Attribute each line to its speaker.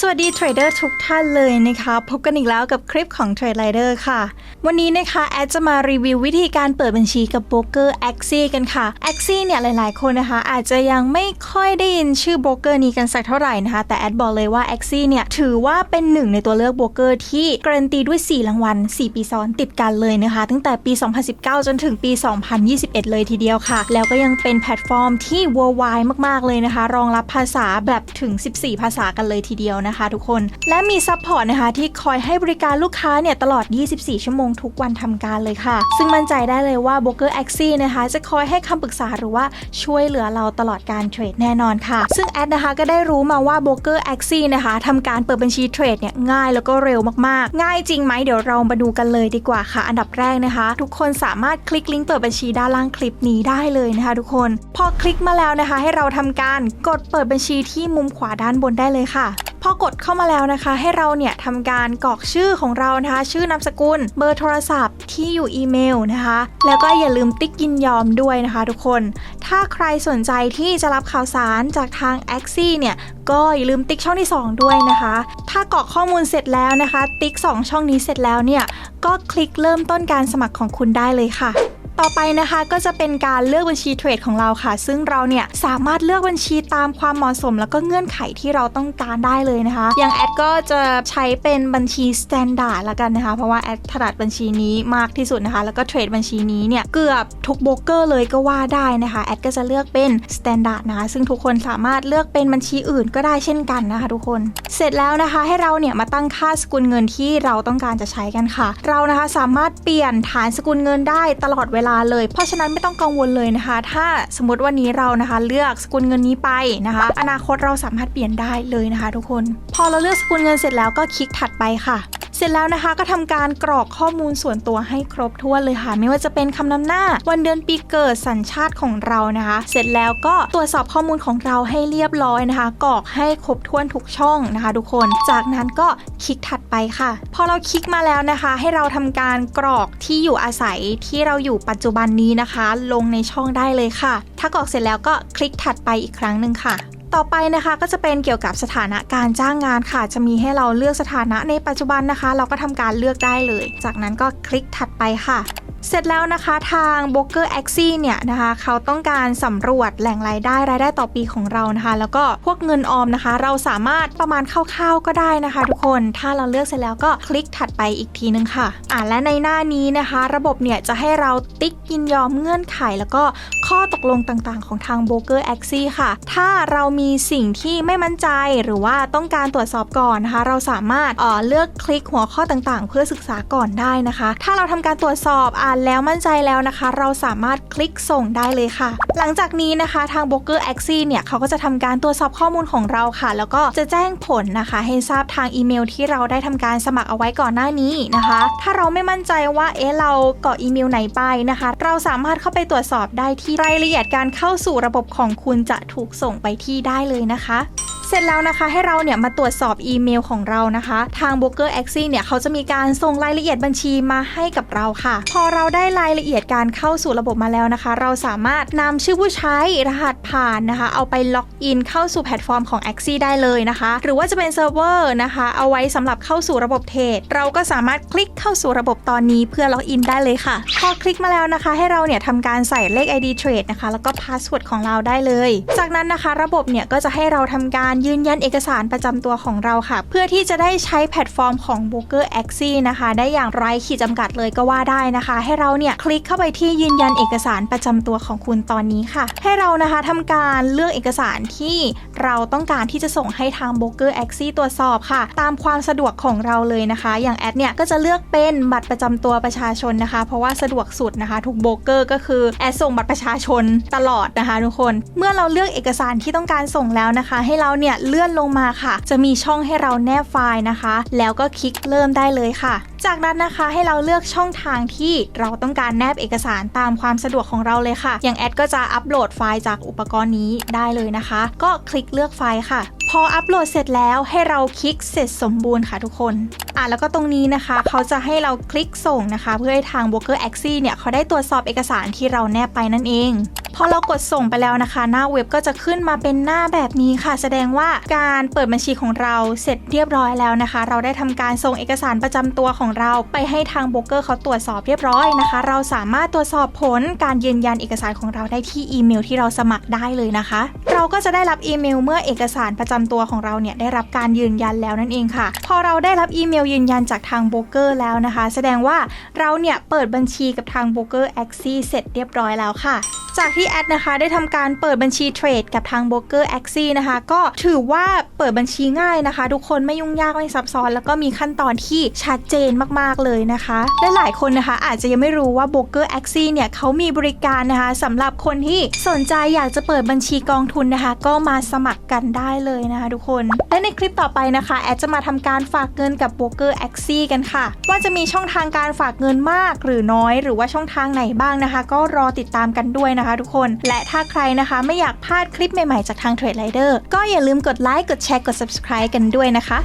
Speaker 1: สวัสดีเทรดเดอร์ทุกท่านเลยนะคะ พบกันอีกแล้วกับคลิปของ Trade Rider ค่ะ วันนี้นะคะแอดจะมารีวิววิธีการเปิดบัญชีกับโบรกเกอร์ a x i กันค่ะ a x i เนี่ยหลายๆ คนนะคะ อาจจะยังไม่ค่อยได้ยินชื่อโบรกเกอร์นี้กันสักเท่าไหร่นะคะ แต่แอดบอกเลยว่า a x i เนี่ยถือว่าเป็นหนึ่งในตัวเลือกโบรกเกอร์ที่การันตีด้วย 4 รางวัล 4 ปีซ้อนติดกันเลยนะคะ ตั้งแต่ปี 2019 จนถึงปี 2021 เลยทีเดียวค่ะ แล้วก็ยังเป็นแพลตฟอร์มที่ worldwide มากๆเลยนะคะ รองรับภาษาแบบถึง 14 ภาษากันเลยทีเดียวนะคะทุกคน และมีซัพพอร์ตนะคะที่คอยให้บริการลูกค้าเนี่ยตลอด 24 ชั่วโมงทุกวันทำการเลยค่ะ ซึ่งมั่นใจได้เลยว่า b r o k e r a x i นะคะ จะคอยให้คำปรึกษาหรือว่าช่วยเหลือเราตลอดการเทรดแน่นอนค่ะ ซึ่งแอดนะคะก็ได้รู้มาว่า b r o k e r a x i นะคะทำการเปิดบัญชีเทรดเนี่ยง่ายแล้วก็เร็วมากๆ ง่ายจริงไหมเดี๋ยวเรามาดูกันเลยดีกว่าค่ะ อันดับแรกนะคะ ทุกคนสามารถคลิกลิงก์เปิดบัญชีด้านล่างคลิปนี้ได้เลยนะคะ ทุกคน พอคลิกมาแล้วนะคะ ให้เราทำการกดเปิดบัญชีที่มุมขวาด้านบนได้เลยค่ะ พอกดเข้ามาแล้วนะคะ ให้เราเนี่ยทำการกรอกชื่อของเรานะคะ ชื่อนามสกุล เบอร์โทรศัพท์ที่อยู่อีเมลนะคะ แล้วก็อย่าลืมติ๊กยินยอมด้วยนะคะ ทุกคน ถ้าใครสนใจที่จะรับข่าวสารจากทาง a x i เนี่ยก็อย่าลืมติ๊กช่องที่ 2 ด้วยนะคะ ถ้ากรอกข้อมูลเสร็จแล้วนะคะ ติ๊ก 2 ช่องนี้เสร็จแล้วเนี่ยก็คลิกเริ่มต้นการสมัครของคุณได้เลยค่ะ ต่อไปนะคะก็จะเป็นการเลือกบัญชีเทรดของเราค่ะ ซึ่งเราเนี่ยสามารถเลือกบัญชีตามความเหมาะสม แล้วก็เงื่อนไขที่เราต้องการได้เลยนะคะ อย่างแอดก็จะใช้เป็นบัญชีสแตนดาร์ดละกันนะคะ เพราะว่าแอดถนัดบัญชีนี้มากที่สุดนะคะ แล้วก็เทรดบัญชีนี้เนี่ยเกือบทุกโบรกเกอร์เลยก็ว่าได้นะคะแอดก็จะเลือกเป็นสแตนดาร์ดนะคะซึ่งทุกคนสามารถเลือกเป็นบัญชีอื่นก็ได้เช่นกันนะคะ ทุกคน เสร็จแล้วนะคะให้เราเนี่ยมาตั้งค่าสกุลเงินที่เราต้องการจะใช้กันค่ะ เรานะคะสามารถเปลี่ยนฐานสกุลเงินได้ตลอดเวลาเลย เพราะฉะนั้นไม่ต้องกังวลเลยนะคะ ถ้าสมมติวันนี้เรานะคะ เลือกสกุลเงินนี้ไปนะคะ อนาคตเราสามารถเปลี่ยนได้เลยนะคะ ทุกคน พอเราเลือกสกุลเงินเสร็จแล้วก็คลิกถัดไปค่ะ เสร็จแล้วนะคะก็ทำการกรอกข้อมูลส่วนตัวให้ครบถ้วนเลยค่ะ ไม่ว่าจะเป็นคำนำหน้า วันเดือนปีเกิดสัญชาติของเรานะคะ เสร็จแล้วก็ตรวจสอบข้อมูลของเราให้เรียบร้อยนะคะ กรอกให้ครบถ้วนทุกช่องนะคะ ทุกคนจากนั้นก็คลิกถัดไปค่ะ พอเราคลิกมาแล้วนะคะ ให้เราทำการกรอกที่อยู่อาศัยที่เราอยู่ปัจจุบันนี้นะคะ ลงในช่องได้เลยค่ะ ถ้ากรอกเสร็จแล้วก็คลิกถัดไปอีกครั้งหนึ่งค่ะ ต่อไปนะคะก็จะเป็นเกี่ยวกับสถานะการจ้างงานค่ะ จะมีให้เราเลือกสถานะในปัจจุบันนะคะ เราก็ทำการเลือกได้เลย จากนั้นก็คลิกถัดไปค่ะ เสร็จแล้วนะคะทาง b r o k e r a x i เนี่ยนะคะเขาต้องการสำรวจแหล่งรายได้รายได้ต่อปีของเรานะคะ แล้วก็พวกเงินออมนะคะ เราสามารถประมาณคร่าวๆก็ได้นะคะ ทุกคนถ้าเราเลือกเสร็จแล้วก็คลิกถัดไปอีกทีนึงค่ะอ่าและในหน้านี้นะคะ ระบบเนี่ยจะให้เราติ๊กยินยอมเงื่อนไข แล้วก็ข้อตกลงต่างๆ ของทาง b r o k e r a x i ค่ะ ถ้าเรามีสิ่งที่ไม่มั่นใจหรือว่าต้องการตรวจสอบก่อนนะคะ เราสามารถเอ่อเลือกคลิกหัวข้อต่างๆ เพื่อศึกษาก่อนได้นะคะ ถ้าเราทำการตรวจสอบอ่านแล้วมั่นใจแล้วนะคะ เราสามารถคลิกส่งได้เลยค่ะ หลังจากนี้นะคะทาง b r o k e r a x i เนี่ยเขาก็จะทำการตรวจสอบข้อมูลของเราค่ะ แล้วก็จะแจ้งผลนะคะ ให้ทราบทางอีเมลที่เราได้ทำการสมัครเอาไว้ก่อนหน้านี้นะคะ ถ้าเราไม่มั่นใจว่าเอ๊ะเรากรอกอีเมลไหนไปนะคะ เราสามารถเข้าไปตรวจสอบได้ที่รายละเอียดการเข้าสู่ระบบของคุณจะถูกส่งไปที่ได้เลยนะคะเสร็จแล้วนะคะให้เราเนี่ยมาตรวจสอบอีเมลของเรานะคะ ทาง b r o k e r a x i เนี่ยเขาจะมีการส่งรายละเอียดบัญชีมาให้กับเราค่ะ พอเราได้รายละเอียดการเข้าสู่ระบบมาแล้วนะคะ เราสามารถนำชื่อผู้ใช้รหัสผ่านนะคะ เอาไปล็อกอินเข้าสู่แพลตฟอร์มของ a x i ได้เลยนะคะ หรือว่าจะเป็นเซิร์ฟเวอร์นะคะ เอาไว้สำหรับเข้าสู่ระบบเทรดเราก็สามารถคลิกเข้าสู่ระบบตอนนี้เพื่อล็อกอินได้เลยค่ะ พอคลิกมาแล้วนะคะ ให้เราเนี่ยทำการใส่เลข ID Trade นะคะ แล้วก็พาสเวิร์ดของเราได้เลย จากนั้นนะคะ ระบบเนี่ยก็จะให้เราทำการยืนยันเอกสารประจำตัวของเราค่ะ เพื่อที่จะได้ใช้แพลตฟอร์มของ b o k e r a x i นะคะ ได้อย่างไร้ขีดจำกัดเลยก็ว่าได้นะคะ ให้เราเนี่ยคลิกเข้าไปที่ยืนยันเอกสารประจำตัวของคุณตอนนี้ค่ะ ให้เรานะคะทำการเลือกเอกสารที่เราต้องการที่จะส่งให้ทาง b o k e r a x i ตรวจสอบค่ะ ตามความสะดวกของเราเลยนะคะ อย่างแอดเนี่ยก็จะเลือกเป็นบัตรประจำตัวประชาชนนะคะ เพราะว่าสะดวกสุดนะคะทุกโบรกเกอร์ก็คือแอดส่งบัตรประชาชนตลอดนะคะ ทุกคน เมื่อเราเลือกเอกสารที่ต้องการส่งแล้วนะคะ ให้เราเนี่ยเลื่อนลงมาค่ะ จะมีช่องให้เราแนบไฟล์นะคะ แล้วก็คลิกเริ่มได้เลยค่ะ จากนั้นนะคะให้เราเลือกช่องทางที่เราต้องการแนบเอกสารตามความสะดวกของเราเลยค่ะ อย่างแอดก็จะอัปโหลดไฟล์จากอุปกรณ์นี้ได้เลยนะคะ ก็คลิกเลือกไฟล์ค่ะพออัปโหลดเสร็จแล้วให้เราคลิกเสร็จสมบูรณ์ค่ะทุกคนอะแล้วก็ตรงนี้นะคะเขาจะให้เราคลิกส่งนะคะ เพื่อให้ทาง b r o k e r a x i เนี่ยเขาได้ตรวจสอบเอกสารที่เราแนบไปนั่นเอง พอเรากดส่งไปแล้วนะคะ หน้าเว็บก็จะขึ้นมาเป็นหน้าแบบนี้ค่ะ แสดงว่าการเปิดบัญชีของเราเสร็จเรียบร้อยแล้วนะคะ เราได้ทำการส่งเอกสารประจำตัวของเรา ไปให้ทางโบรกเกอร์เขาตรวจสอบเรียบร้อยนะคะ เราสามารถตรวจสอบผลการยืนยันเอกสารของเราได้ที่อีเมลที่เราสมัครได้เลยนะคะ เราก็จะได้รับอีเมล เมื่อเอกสารประจำตัวของเราเนี่ยได้รับการยืนยันแล้วนั่นเองค่ะ พอเราได้รับอีเมลยืนยันจากทางโบรกเกอร์แล้วนะคะ แสดงว่าเราเนี่ยเปิดบัญชีกับทางโบรกเกอร์แอคซี่เสร็จเรียบร้อยแล้วค่ะ จากที่แอดนะคะได้ทำการเปิดบัญชีเทรดกับทางโบรกเกอร์แอคซี่นะคะก็ถือว่าเปิดบัญชีง่ายนะคะ ทุกคนไม่ยุ่งยากไม่ซับซ้อน แล้วก็มีขั้นตอนที่ชัดเจนมากๆเลยนะคะและหลายคนนะคะอาจจะยังไม่รู้ว่าโบรกเกอร์แอคซี่เนี่ยเขามีบริการนะคะสำหรับคนที่สนใจอยากจะเปิดบัญชีกองทุนนะคะ ก็มาสมัครกันได้เลยนะคะทุกคน และในคลิปต่อไปนะคะ แอดจะมาทำการฝากเงินกับโบรกเกอร์แอคซี่กันค่ะ ว่าจะมีช่องทางการฝากเงินมากหรือน้อย หรือว่าช่องทางไหนบ้างนะคะ ก็รอติดตามกันด้วยนะคะทุกคน และถ้าใครนะคะไม่อยากพลาดคลิปใหม่ๆจากทางเทรดไ i เดอร์ก็อย่าลืมกดไลค์กดแชร์กด subscribe กันด้วยนะคะ